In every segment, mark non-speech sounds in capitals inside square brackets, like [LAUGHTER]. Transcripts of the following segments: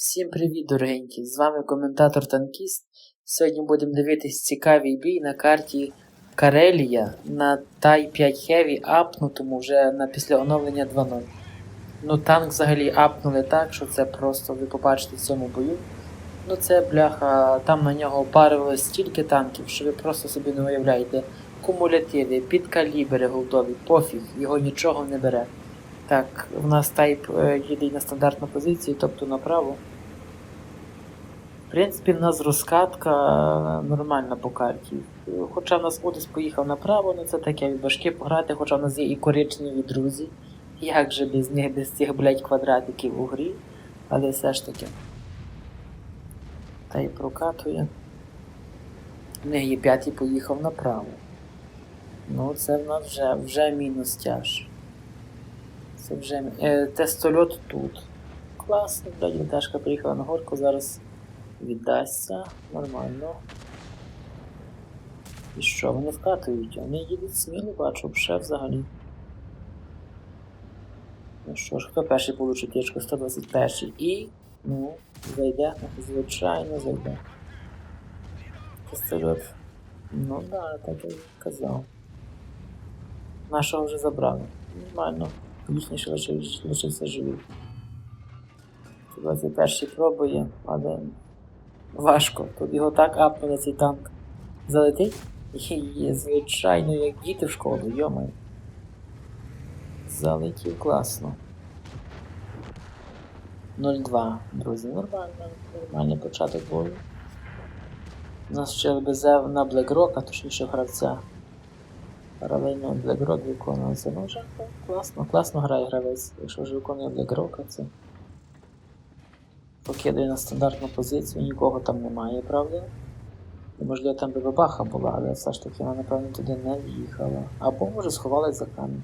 Всім привіт, дорогенькі! З вами коментатор Танкіст. Сьогодні будемо дивитись цікавий бій на карті Карелія на Тай 5 Heavy апнутому вже на після оновлення 2.0. Ну, танк взагалі апнули так, що це просто ви побачите в цьому бою. Ну це бляха, там на нього парилось стільки танків, що ви просто собі не уявляєте. Кумулятиви, підкалібри голдові, пофіг, його нічого не бере. Так, в нас тайп їде на стандартну позицію, тобто направо. В принципі, в нас розкатка е, нормальна по карті. Хоча в нас Одес поїхав направо, ну це таке важке пограти, хоча в нас є і коричневі друзі. Як же без них, без цих, блядь, квадратиків у грі, але все ж таки. Та й прокатує. В них є п'ятий поїхав направо. Ну, це в нас вже, вже мінус тяж. Це вже е, тестольот тут. Класно, блядь, Віташка приїхала на горку, зараз віддасться. Нормально. І що, вони вкатують? Вони їдуть сміло, бачу, ще взагалі. Ну що ж, хто перший получить тічку? 121 і. Ну, зайде, звичайно зайде. Тестольот. Ну да, так я казав. Нашого вже забрали. Нормально. Ще лишився, живий. 21 пробує, але важко. Тут його так апнули цей танк. Залетить? Є, звичайно, як діти в школу, йомай. Залетів класно. 0-2, друзі, нормально, нормальний початок бою. У нас ще ЛБЗ на Блекрока, точніше гравця. Паралельно Блекрок виконується. Ну вже класно, класно грає гравець. Якщо вже виконує Блекрока, це покидає на стандартну позицію, нікого там немає, правда? І можливо там би бабаха була, але все ж таки вона, напевно, туди не в'їхала. Або може сховалась за камінь.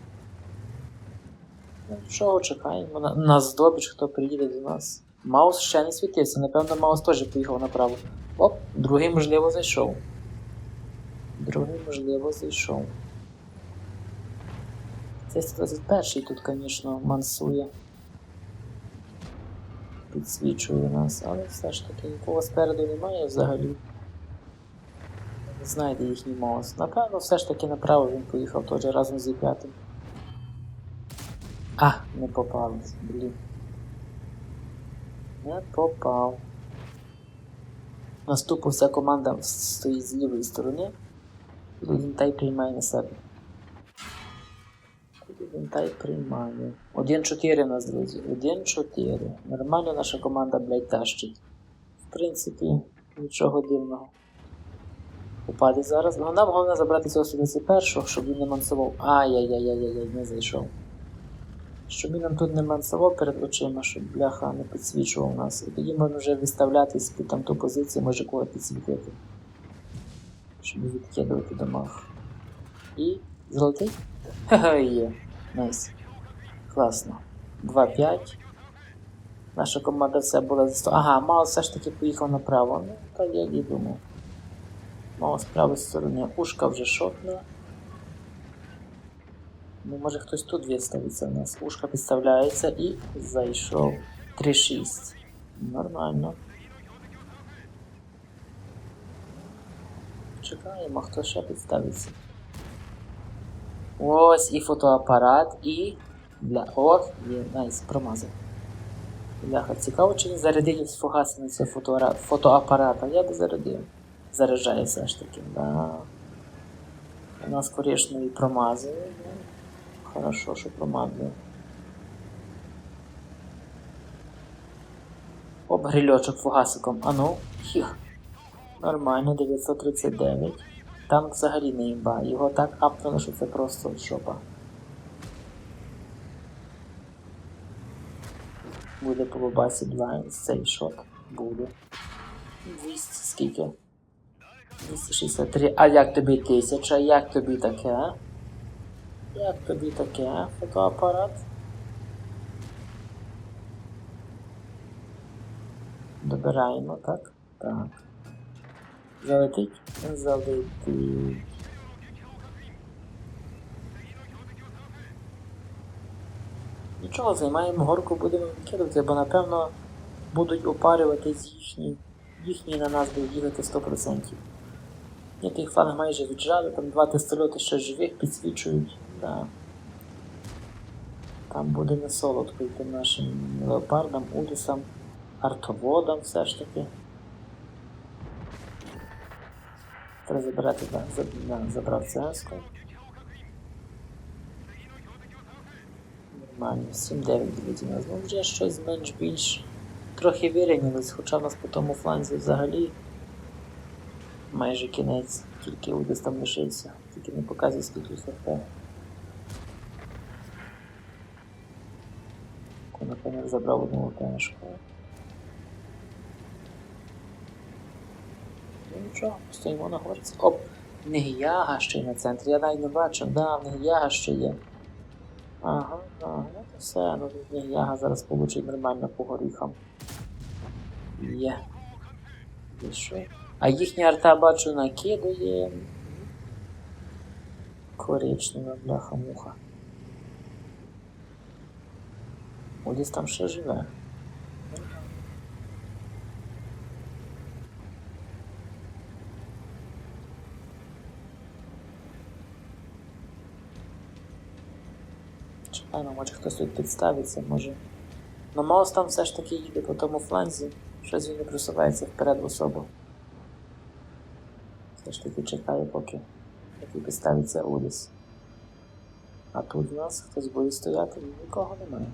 Ну, чого чекаємо? На, на здобич, хто приїде до нас. Маус ще не світився, напевно, Маус теж поїхав направо. Оп, другий, можливо, зайшов. Другий, можливо, зайшов. Цей 121 тут, звісно, мансує. Підсвічує нас, але все ж таки нікого спереду немає взагалі. Не знайде їхній маус. Напевно, все ж таки направо він поїхав теж разом з п'ятим. А, не попав, блін. Не попав. Наступу вся команда стоїть з лівої сторони. І Лінтай приймає на себе. Лінтай приймає. 1-4 у нас, друзі. 1-4. Нормально наша команда, блядь, тащить. В принципі, нічого дивного. Упаде зараз. Ну, нам головне забрати цього 121 щоб він не мансував. Ай-яй-яй-яй-яй, не зайшов. Щоб він нам тут не мансував перед очима, щоб бляха не підсвічував нас. І тоді можна вже виставлятись під там ту позицію, може кого підсвітити. Щоб відкидувати дамаг. І золотий? Ха-ха, [LAUGHS] є. Найс. Класно. 2-5. Наша команда все була за 100. Ага, Маус все ж таки поїхав направо. Ну, так я і думав. Маус з правої сторони. Ушка вже шотна. Ну, може хтось тут відставиться в нас. Ушка підставляється і зайшов. 3-6. Нормально. Чекаємо, хто ще підставиться. Ось і фотоапарат, і. Бля. О, є, найс, промазав. Бляха, цікаво, чи він зарядив з фугаси на цей фотоара- фотоапарат, я би зарядив. Заряджає все ж таки, да. У нас корішний промазує. Ну, хорошо, що промазує. Оп, грильочок фугасиком. А ну, хіх. Нормально, 939. Танк взагалі не імба. Його так апнули, що це просто жопа. Буде по бабасі блайнд цей шот. Буде. 200 скільки? 263. А як тобі 1000? Як тобі таке? Як тобі таке? Фотоапарат? Добираємо, так? Так. Залетить? Залетить. Нічого, займаємо горку, будемо відкидати, бо напевно будуть опарюватись їхні, їхні на нас будуть їхати 100%. Ні, тих фланг майже віджали, там два пістольоти ще живих підсвічують. Да. Там буде не солодко йти нашим леопардам, улісам, артоводам все ж таки. Треба забирати, да, за, да, забрав ЦСК. Нормально, 7-9 друзі нас. Ну вже щось менш-більш трохи вирівнялись, хоча в нас по тому фланзі взагалі майже кінець, тільки Удис там лишився, тільки не показує скільки ФП. Конопенер забрав одну ЛТшку. Нічого, стоїмо на горці. Оп! Негіяга ще й на центрі, я навіть не бачив, да, в Негіяга ще є. Ага, ага, ну то все, ну тут Негіяга зараз получить нормально по горіхам. Є. Що? А їхня арта бачу накидує. Коричнева бляха-муха. Одіс там ще живе. Тут підставиться, може. Ну Маус там все ж таки їде по тому фланзі, щось він не просувається вперед в особу. Все ж таки чекає, поки, поки підставиться Удіс. А тут у нас хтось буде стояти, нікого немає.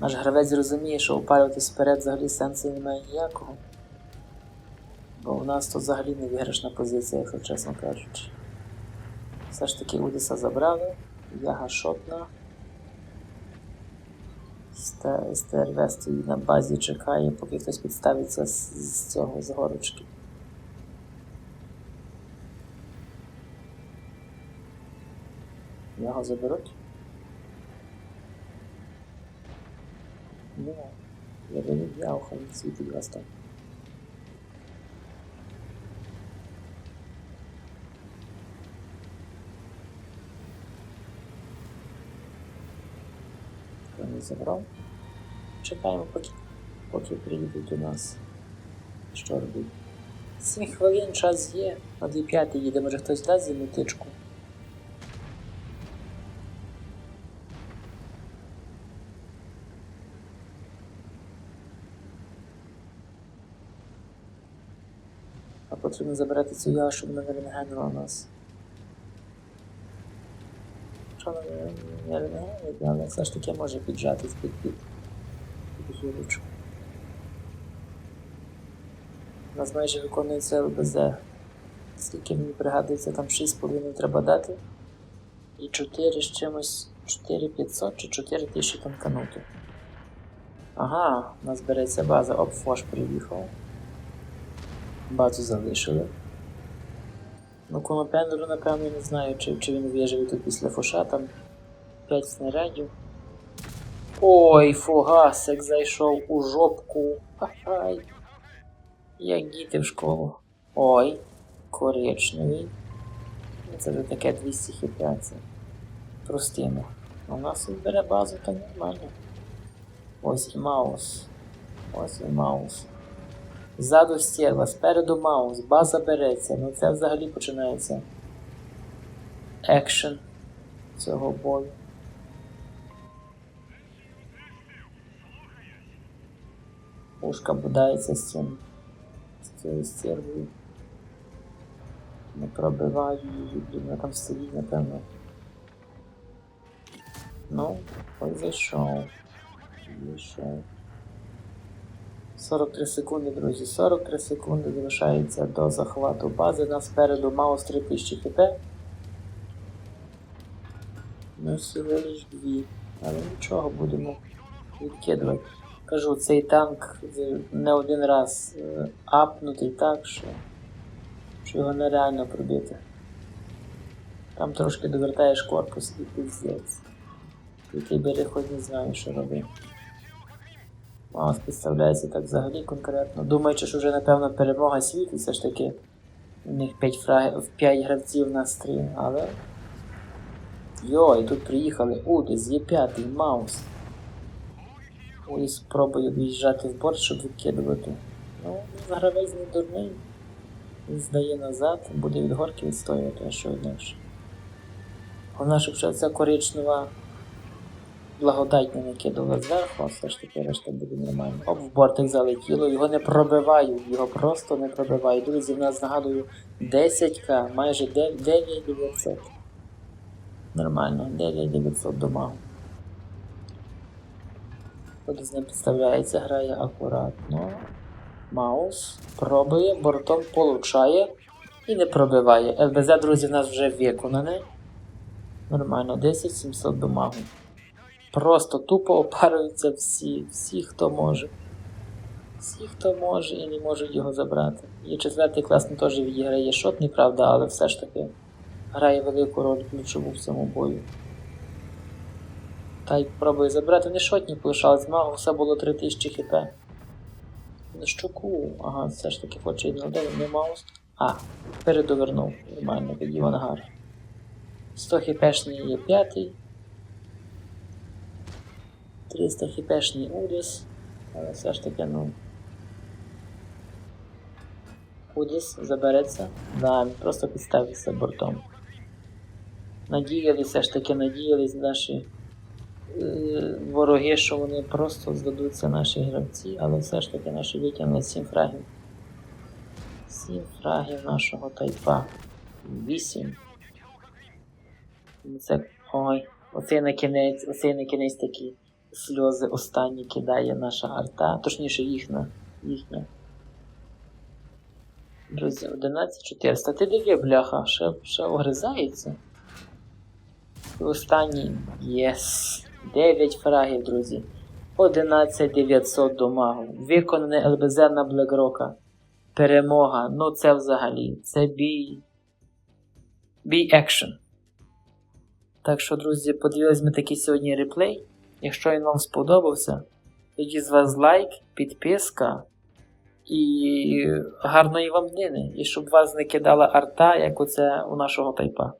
Наш гравець розуміє, що опалюватись вперед взагалі сенсу немає ніякого. Бо у нас тут взагалі не виграшна позиція, якщо чесно кажучи. Все ж таки Удіса забрали, Ст- СТРВ стоїть на базі, чекає, поки хтось підставиться з, цього з горочки. Його заберуть? Ну, я би не взяв, хай він світить вас там. Хто не забрав? Чекаємо, поки, поки приїдуть до нас. Що робити? 7 хвилин час є, на 2.5 їде, може хтось дасть зі тичку. А потрібно забирати цю ягу, щоб вона не рентгенила нас. Що вона не- не рентгенить, але все ж таки може піджатись під під, під гілочку. У нас майже виконується ЛБЗ. Скільки мені пригадується, там 6,5 треба дати. І 4 з чимось 4500 чи 4000 танканути. Ага, у нас береться база. Оп, Фош приїхав. Базу залишили. Ну, Конопенеру, напевно, не знаю, чи, чи він виживе тут після фоша, там 5 снарядів. Ой, фугасик зайшов у жопку. Ай. Як діти в школу. Ой, коричневий. Це вже таке 200 хіпляцій. Простимо. У нас тут бере базу, так нормально. Ось і маус. Ось і маус. Ззаду стерва, спереду маус, база береться. Ну це взагалі починається. Екшен цього бою. Пушка будається з цим. З цією стервою. Не пробиваю її, вона там стоїть, напевно. Ну, ой, зайшов. Зайшов. 43 секунди, друзі. 43 секунди залишається до захвату бази. Нас спереду Маус 3000 хп. Ну, всього лиш дві. Але нічого будемо відкидувати. Кажу, цей танк не один раз е, апнутий так, що, що його нереально пробити. Там трошки довертаєш корпус і піздець. Який бери хоч не знаю, що робити. Маус підставляється так взагалі конкретно. Думаючи, що вже напевно перемога світу, все ж таки у них 5, фраг... 5 гравців на стрім, але. Йой, тут приїхали Удис, є п'ятий, Маус. Ой, спробую в'їжджати в борт, щоб викидувати. Ну, гравець не дурний. Він здає назад, буде від горки відстоювати, а що інакше. Головне, щоб ще ця коричнева благодать не накидала зверху, а все ж таки решта буде нормально. Оп, в бортик залетіло, його не пробивають, його просто не пробивають. Друзі, в нас нагадую 10к, майже 9900. Нормально, 9900 домагу. От з ним підставляється, грає акуратно. Маус пробує, бортом получає і не пробиває. ЛБЗ, друзі, в нас вже виконане. Нормально, 10 700 домагу. Просто тупо опарюються всі, всі, хто може. Всі, хто може і не можуть його забрати. І четвертий клас теж відіграє шотний, правда, але все ж таки грає велику роль ключову в цьому бою. Та й пробує забрати. Не шотні полишались, магу все було 3000 хп. На щуку. Ага, все ж таки хоче і не маус. А, передовернув. Нормально, підів ангар. 100 хпшний є п'ятий. 300 хпшний Удіс. Але все ж таки, ну. Удіс забереться. Да, він просто підставився бортом. Надіялися все ж таки, надіялись наші вороги, що вони просто здадуться наші гравці, але все ж таки наші витягнули 7 фрагів. 7 фрагів нашого тайпа. 8. Ну, Це. Ой, оцей на кінець, оцей на кінець такі сльози останні кидає наша арта, точніше їхня. їхня. Друзі, 11400. Ти диви, бляха, ще, ще огризається. Останній. Єс. 9 фрагів, друзі. 11900 домагу. Виконане ЛБЗ на Блекрока. Перемога. Ну це взагалі. Це бій. Бій екшн. Так що, друзі, подивились ми такий сьогодні реплей. Якщо він вам сподобався, тоді з вас лайк, підписка і гарної вам днини. І щоб вас не кидала арта, як оце у нашого тайпа.